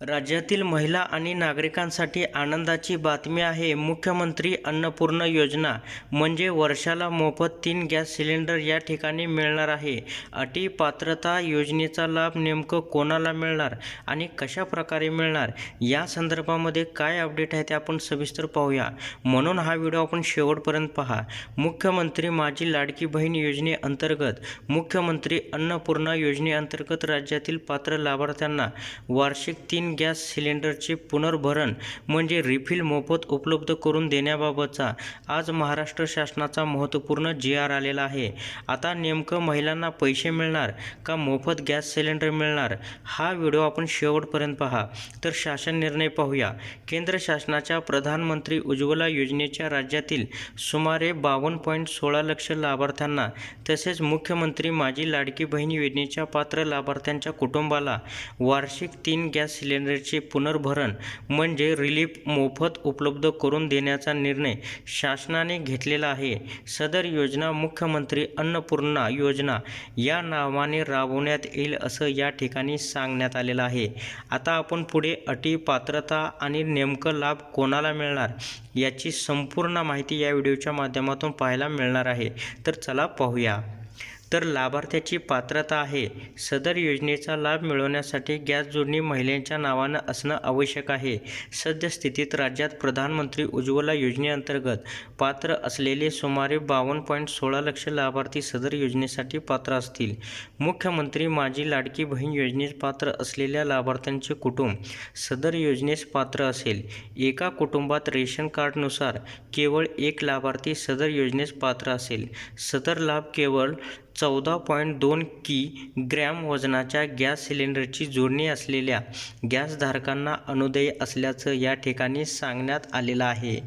राज्यातील महिला आणि नागरिकांसाठी आनंदाची बातमी आहे. मुख्यमंत्री अन्नपूर्णा योजना म्हणजे वर्षाला मोफत तीन गॅस सिलेंडर या ठिकाणी मिळणार आहे. अटी पात्रता योजनेचा लाभ नेमकं कोणाला मिळणार आणि कशा प्रकारे मिळणार? या संदर्भामध्ये काय अपडेट आहे ते आपण सविस्तर पाहूया. म्हणून हा व्हिडिओ आपण शेवटपर्यंत पहा. मुख्यमंत्री माझी लाडकी बहीण योजनेअंतर्गत मुख्यमंत्री अन्नपूर्णा योजनेअंतर्गत राज्यातील पात्र लाभार्थ्यांना वार्षिक तीन गॅस सिलेंडरचे पुनर्भरण म्हणजे रिफिल मोफत उपलब्ध करून देण्याबाबतचा आज महाराष्ट्र शासनाचा महत्त्वपूर्ण जी आर आलेला आहे. आता नेमकं महिलांना पैसे मिळणार का मोफत गॅस सिलेंडर मिळणार? हा व्हिडिओ आपण शेवटपर्यंत पहा. तर शासन निर्णय पाहूया. केंद्र शासनाच्या प्रधानमंत्री उज्ज्वला योजनेच्या राज्यातील सुमारे बावन्न पॉईंट सोळा लक्ष लाभार्थ्यांना तसेच मुख्यमंत्री माझी लाडकी बहीण योजनेच्या पात्र लाभार्थ्यांच्या कुटुंबाला वार्षिक तीन गॅस केंद्राचे पुनर्भरण म्हणजे रिलीफ मोफत उपलब्ध करून देण्याचा निर्णय शासनाने घेतलेला आहे. सदर योजना मुख्यमंत्री अन्नपूर्णा योजना या नावाने राबवण्यात येईल असं या ठिकाणी सांगण्यात आलेलं आहे. आता आपण पुढे अटी पात्रता आणि नेमकं लाभ कोणाला मिळणार याची संपूर्ण माहिती या व्हिडिओच्या माध्यमातून पाहायला मिळणार आहे. तर चला पाहूया. तर लाभार्थ्याची पात्रता आहे. सदर योजनेचा लाभ मिळवण्यासाठी गॅस जोडणी महिलांच्या नावानं असणं आवश्यक आहे. सद्यस्थितीत राज्यात प्रधानमंत्री उज्ज्वला योजनेअंतर्गत पात्र असलेले सुमारे बावन्न पॉईंट सोळा लक्ष लाभार्थी सदर योजनेसाठी पात्र असतील. मुख्यमंत्री माझी लाडकी बहीण योजनेस पात्र असलेल्या लाभार्थ्यांचे कुटुंब सदर योजनेस पात्र असेल. एका कुटुंबात रेशन कार्डनुसार केवळ एक लाभार्थी सदर योजनेस पात्र असेल. सदर लाभ केवळ चौदा पॉईंट दोन की ग्रॅम वजनाच्या गॅस सिलेंडरची जोडणी असलेल्या गॅसधारकांना अनुदेय असल्याचं या ठिकाणी सांगण्यात आलेलं आहे.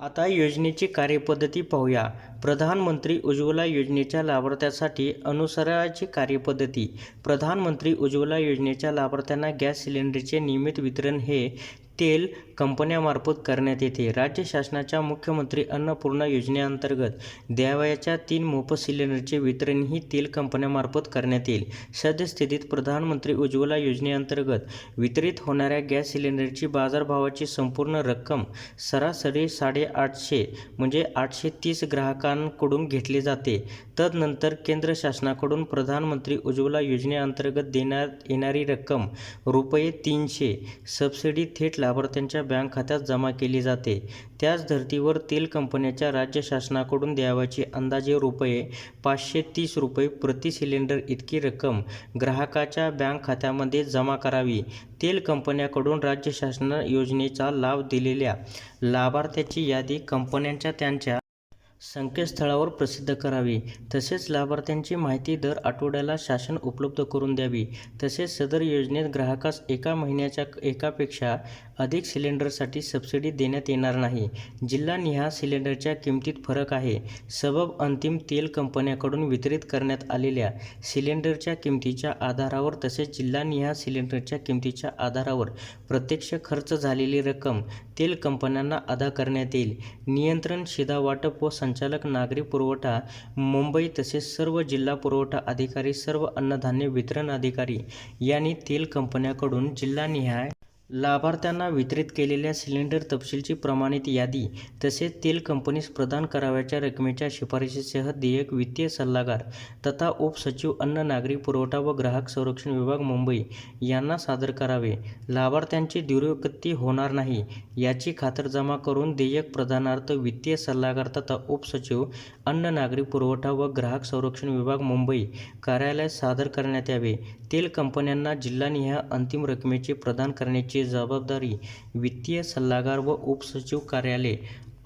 आता योजनेची कार्यपद्धती पाहूया. प्रधानमंत्री उज्ज्वला योजनेच्या लाभार्थ्यासाठी अनुसराची कार्यपद्धती. प्रधानमंत्री उज्ज्वला योजनेच्या लाभार्थ्यांना गॅस सिलेंडरचे नियमित वितरण हे तेल कंपन्यामार्फत करण्यात येते. राज्य शासनाच्या मुख्यमंत्री अन्नपूर्णा योजनेअंतर्गत द्यावयाच्या तीन मोफत सिलेंडरचे वितरणही तेल कंपन्यामार्फत करण्यात येईल. सद्यस्थितीत प्रधानमंत्री उज्ज्वला योजनेअंतर्गत वितरित होणाऱ्या गॅस सिलेंडरची बाजारभावाची संपूर्ण रक्कम सरासरी साडेआठशे म्हणजे आठशे तीस ग्राहकांकडून घेतली जाते. तदनंतर केंद्र शासनाकडून प्रधानमंत्री उज्ज्वला योजनेअंतर्गत देण्यात येणारी रक्कम रुपये तीनशे सबसिडी थेट लाभार्थ्यांच्या बँक खात्यात जमा केली जाते. त्याच धर्तीवर तेल कंपन्याच्या राज्य शासनाकडून द्यावयाची अंदाजे रुपये पाचशे तीस रुपये प्रति सिलेंडर इतकी रक्कम ग्राहकाच्या बँक खात्यामध्ये जमा करावी. तेल कंपन्याकडून राज्य शासन योजनेचा लाभ दिलेल्या लाभार्थ्याची यादी कंपन्यांच्या त्यांच्या संकेतस्थळावर प्रसिद्ध करावी. तसेच लाभार्थ्यांची माहिती दर आठवड्याला शासन उपलब्ध करून द्यावी. तसेच सदर योजनेत ग्राहकास एका महिन्याच्या एकापेक्षा अधिक सिलेंडरसाठी सबसिडी देण्यात येणार नाही. जिल्हानिहाय सिलेंडरच्या किमतीत फरक आहे. सबब अंतिम तेल कंपन्याकडून वितरित करण्यात आलेल्या सिलेंडरच्या किमतीच्या आधारावर तसेच जिल्हानिहाय सिलेंडरच्या किमतीच्या आधारावर प्रत्यक्ष खर्च झालेली रक्कम तेल कंपन्यांना अदा करण्यात येईल. नियंत्रण शिधा वाटप व संचालक नागरी पुरवठा मुंबई तसेच सर्व जिल्हा पुरवठा अधिकारी सर्व अन्नधान्य वितरण अधिकारी यांनी तेल कंपन्याकडून जिल्हानिहाय लाभार्थ्यांना वितरित केलेल्या सिलेंडर तपशीलची प्रमाणित यादी तसेच तेल कंपनीस प्रदान करावयाच्या रकमेच्या शिफारशीसह देयक वित्तीय सल्लागार तथा उपसचिव अन्न नागरी पुरवठा व ग्राहक संरक्षण विभाग मुंबई यांना सादर करावे. लाभार्थ्यांची दुर्गती होणार नाही याची खातरजमा करून देयक प्रदानार्थ वित्तीय सल्लागार तथा उपसचिव अन्न नागरी पुरवठा व ग्राहक संरक्षण विभाग मुंबई कार्यालयात सादर करण्यात यावे. तेल कंपन्यांना जिल्हानिहाय अंतिम रकमेचे प्रदान करण्याची जबाबदारी वित्तीय सल्लागार व उपसचिव कार्यालय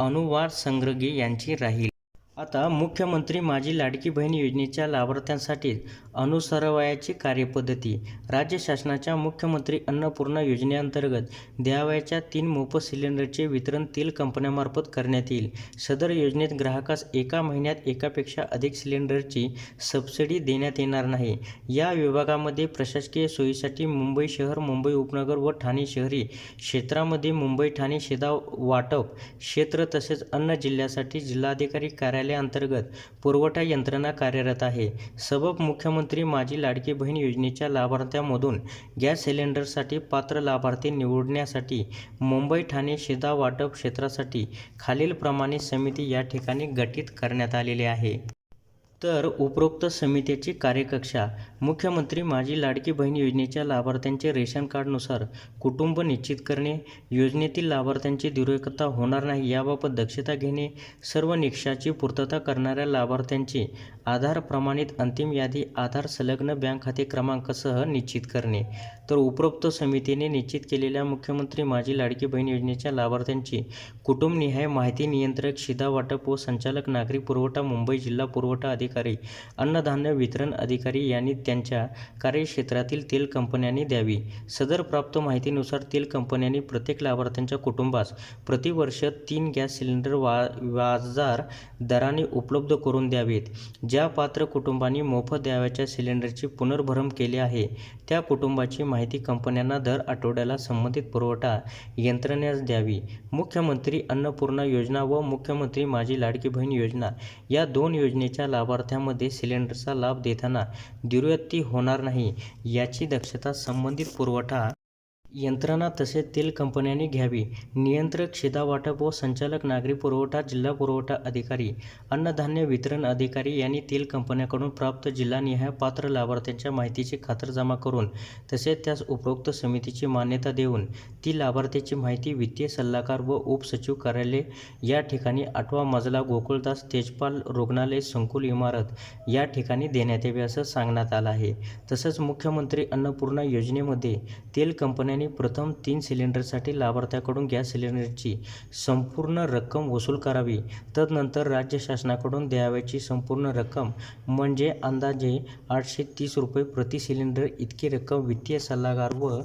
अनुवाद संग्रगे यांची राहील. आता मुख्यमंत्री माझी लाडकी बहीण योजनेच्या लाभार्थ्यांसाठी अनुसरवायाची कार्यपद्धती. राज्य शासनाच्या मुख्यमंत्री अन्नपूर्णा योजनेअंतर्गत द्यावयाच्या तीन मोफत सिलेंडरचे वितरण तेल कंपन्यामार्फत करण्यात येईल. सदर योजनेत ग्राहकास एका महिन्यात एकापेक्षा अधिक सिलेंडरची सबसिडी देण्यात येणार नाही. या विभागामध्ये प्रशासकीय सोयीसाठी मुंबई शहर मुंबई उपनगर व ठाणे शहरी क्षेत्रामध्ये मुंबई ठाणे शेदा वाटप क्षेत्र तसेच अन्न जिल्ह्यासाठी जिल्हाधिकारी कार्यालय कार्यालयाअंतर्गत पुरवठा यंत्रणा कार्यरत आहे. सबब मुख्यमंत्री माझी लाडकी बहीण योजनेच्या लाभार्थ्यांमधून गॅस सिलेंडरसाठी पात्र लाभार्थी निवडण्यासाठी मुंबई ठाणे शिधा वाटप क्षेत्रासाठी खालीलप्रमाणे समिती या ठिकाणी गठीत करण्यात आलेली आहे. तर उपरोक्त समितीची कार्यकक्षा मुख्यमंत्री माझी लाडकी बहीण योजनेच्या लाभार्थ्यांचे रेशन कार्डनुसार कुटुंब निश्चित करणे योजनेतील लाभार्थ्यांची दुर्व्यवस्था होणार नाही याबाबत दक्षता घेणे सर्व निकषाची पूर्तता करणाऱ्या लाभार्थ्यांची आधार प्रमाणित अंतिम यादी आधार संलग्न बँक खाते क्रमांकासह निश्चित करणे. तर उपरोक्त समितीने निश्चित केलेल्या मुख्यमंत्री माझी लाडकी बहीण योजनेच्या लाभार्थ्यांची कुटुंबनिहाय माहिती नियंत्रक शिधा वाटप व संचालक नागरी पुरवठा मुंबई जिल्हा पुरवठा अधिकारी अन्नधान्य वितरण अधिकारी यांनी त्यांच्या कार्यक्षेत्रातील तेल कंपन्यांनी द्यावी. सदर प्राप्त माहितीनुसार तेल कंपन्यांनी प्रत्येक लाभार्थ्यांच्या कुटुंबास प्रतिवर्ष तीन गॅस सिलेंडर वा वाजार दराने उपलब्ध करून द्यावेत. ज्या पात्र कुटुंबांनी मोफत द्यावयाच्या सिलेंडरची पुनर्भरम केले आहे त्या कुटुंबाची माहिती कंपन्यांना दर आठवड्याला संबंधित पुरवठा यंत्रणेस द्यावी. मुख्यमंत्री अन्नपूर्णा योजना व मुख्यमंत्री माझी लाडकी बहीण योजना या दोन योजनेच्या लाभार्थ्यांमध्ये सिलेंडरचा लाभ देताना दुर्व्यक्ती होणार नाही याची दक्षता संबंधित पुरवठा यंत्रणा तसेच तेल कंपन्यांनी घ्यावी. नियंत्रक शिधावाटप व संचालक नागरी पुरवठा जिल्हा पुरवठा अधिकारी अन्नधान्य वितरण अधिकारी यांनी तेल कंपन्याकडून प्राप्त जिल्हानिहाय पात्र लाभार्थ्यांच्या माहितीची खातरजमा करून तसेच त्यास उपरोक्त समितीची मान्यता देऊन ती लाभार्थ्याची माहिती वित्तीय सल्लागार व उपसचिव कार्यालय या ठिकाणी आठवा मजला गोकुळदास तेजपाल रुग्णालय संकुल इमारत या ठिकाणी देण्यात यावी असं सांगण्यात आलं आहे. तसंच मुख्यमंत्री अन्नपूर्णा योजनेमध्ये तेल कंपन्यांनी प्रथम तीन सिलेंडरसाठी लाभार्थ्याकडून गॅस सिलेंडरची संपूर्ण रक्कम वसूल करावी. तदनंतर राज्य शासनाकडून द्यावयाची संपूर्ण रक्कम म्हणजे अंदाजे आठशे तीस रुपये प्रति सिलेंडर इतकी रक्कम वित्तीय सल्लागार व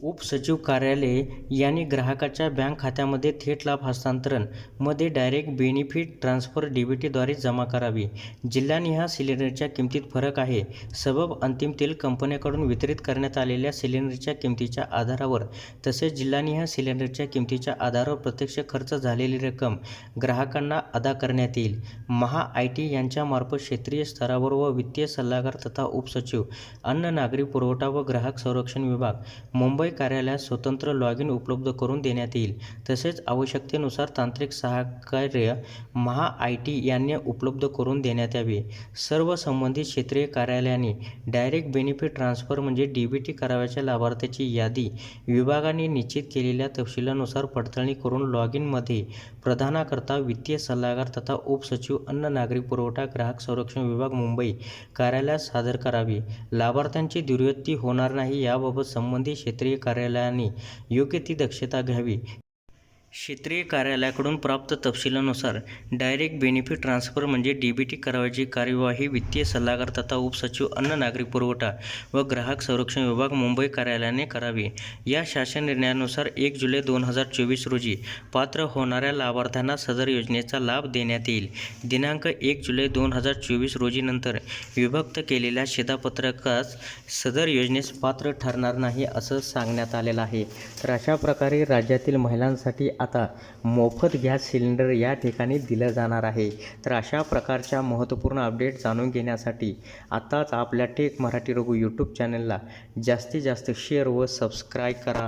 उपसचिव कार्यालय यांनी ग्राहकाच्या बँक खात्यामध्ये थेट लाभ हस्तांतरणमध्ये डायरेक्ट बेनिफिट ट्रान्सफर डीबीटीद्वारे जमा करावी. जिल्हानिहाय सिलेंडरच्या किमतीत फरक आहे. सबब अंतिम तेल कंपन्याकडून वितरित करण्यात आलेल्या सिलेंडरच्या किमतीच्या आधारावर तसेच जिल्हानिहाय सिलेंडरच्या किमतीच्या आधारावर प्रत्यक्ष खर्च झालेली रक्कम ग्राहकांना अदा करण्यात येईल. महा आय टी यांच्यामार्फत क्षेत्रीय स्तरावर व वित्तीय सल्लागार तथा उपसचिव अन्न नागरी पुरवठा व ग्राहक संरक्षण विभाग मुंबई कार्यालयात स्वतंत्र लॉग इन उपलब्ध करून देण्यात येईल. तसेच आवश्यकतेनुसार तांत्रिक सहकार्य महा आय टी यांनी उपलब्ध करून देण्यात यावे. सर्व संबंधित क्षेत्रीय कार्यालयाने डायरेक्ट बेनिफिट ट्रान्सफर म्हणजे डी बी टी कराव्याच्या लाभार्थ्याची यादी विभागाने निश्चित केलेल्या तपशिलानुसार पडताळणी करून लॉग इनमध्ये प्रधानाकरता वित्तीय सल्लागार तथा उपसचिव अन्न नागरी पुरवठा ग्राहक संरक्षण विभाग मुंबई कार्यालयात सादर करावी. लाभार्थ्यांची दुर्योत्ती होणार नाही याबाबत संबंधित क्षेत्रीय कार्यालयांनी योग्य ती दक्षता घ्यावी. क्षेत्रीय कार्यालयाकडून प्राप्त तपशिलानुसार डायरेक्ट बेनिफिट ट्रान्सफर म्हणजे डी बी टी करावयाची कार्यवाही वित्तीय सल्लागार तथा उपसचिव अन्न नागरी पुरवठा व ग्राहक संरक्षण विभाग मुंबई कार्यालयाने करावी. या शासन निर्णयानुसार एक जुलै दोन हजार चोवीस रोजी पात्र होणाऱ्या लाभार्थ्यांना सदर योजनेचा लाभ देण्यात येईल. दिनांक एक जुलै दोन हजार चोवीस रोजीनंतर विभक्त केलेल्या शिधापत्रकास सदर योजनेस पात्र ठरणार नाही असं सांगण्यात आलेलं आहे. तर अशा प्रकारे राज्यातील महिलांसाठी आता मोफत गॅस सिलेंडर या ठिकाणी दिलं जाणार आहे. तर अशा प्रकारच्या महत्त्वपूर्ण अपडेट जाणून घेण्यासाठी आत्ताच आपल्या टेक मराठी रघु यूट्यूब चॅनलला जास्तीत जास्त शेअर व सबस्क्राईब करा.